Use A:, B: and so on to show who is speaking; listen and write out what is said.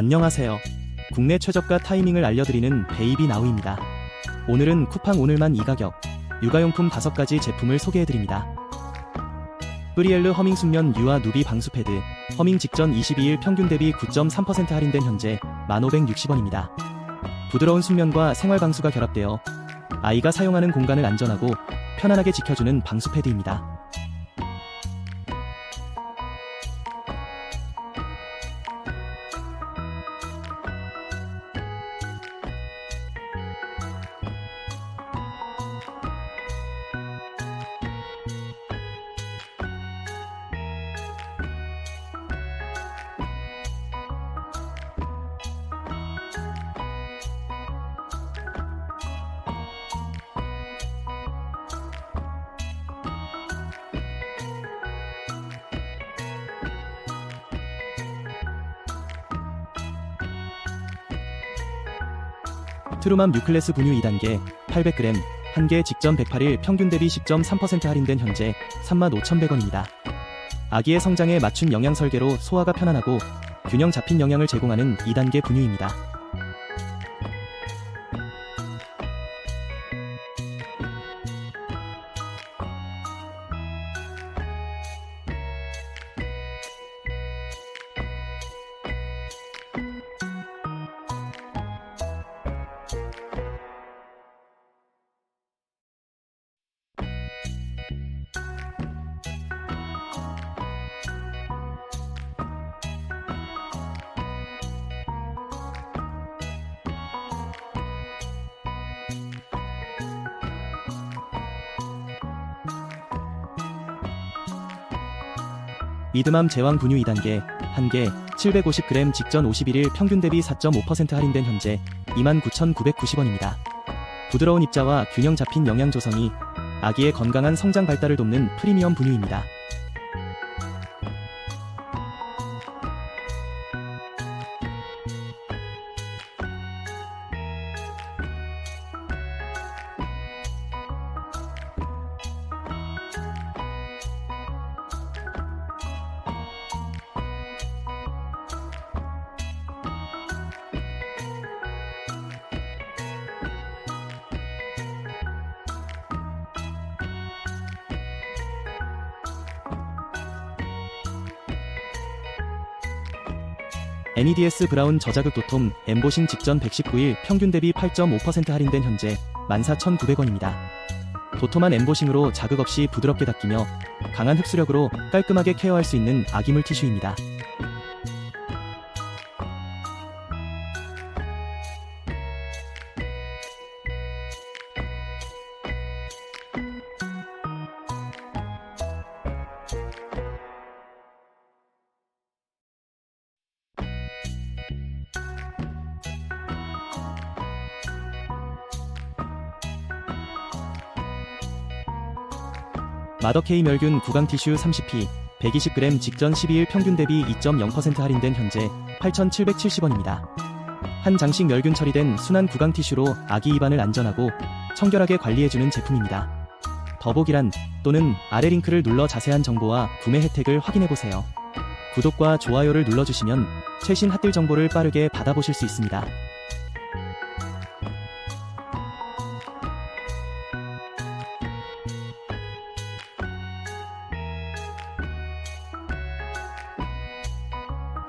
A: 안녕하세요. 국내 최저가 타이밍을 알려드리는 베이비 나우입니다. 오늘은 쿠팡 오늘만 이 가격, 육아용품 5가지 제품을 소개해드립니다. 프리엘르 허밍 숙면 유아 누비 방수 패드, 허밍 직전 22일 평균 대비 9.3% 할인된 현재 1,560원입니다. 부드러운 숙면과 생활 방수가 결합되어 아이가 사용하는 공간을 안전하고 편안하게 지켜주는 방수 패드입니다. 트루맘 뉴클래스 분유 2단계 800g 1개 직전 108일 평균 대비 10.3% 할인된 현재 35,100원입니다. 아기의 성장에 맞춘 영양 설계로 소화가 편안하고 균형 잡힌 영양을 제공하는 2단계 분유입니다. 미드맘 제왕 분유 2단계 1개 750g 직전 51일 평균 대비 4.5% 할인된 현재 29,990원입니다. 부드러운 입자와 균형 잡힌 영양 조성이 아기의 건강한 성장 발달을 돕는 프리미엄 분유입니다. NEDS 브라운 저자극 도톰 엠보싱 직전 119일 평균 대비 8.5% 할인된 현재 14,900원입니다. 도톰한 엠보싱으로 자극 없이 부드럽게 닦이며 강한 흡수력으로 깔끔하게 케어할 수 있는 아기물 티슈입니다. 마더케이 멸균 구강 티슈 30P 120g 직전 12일 평균 대비 2.0% 할인된 현재 8,770원입니다. 한 장씩 멸균 처리된 순한 구강 티슈로 아기 입안을 안전하고 청결하게 관리해주는 제품입니다. 더보기란 또는 아래 링크를 눌러 자세한 정보와 구매 혜택을 확인해보세요. 구독과 좋아요를 눌러주시면 최신 핫딜 정보를 빠르게 받아보실 수 있습니다.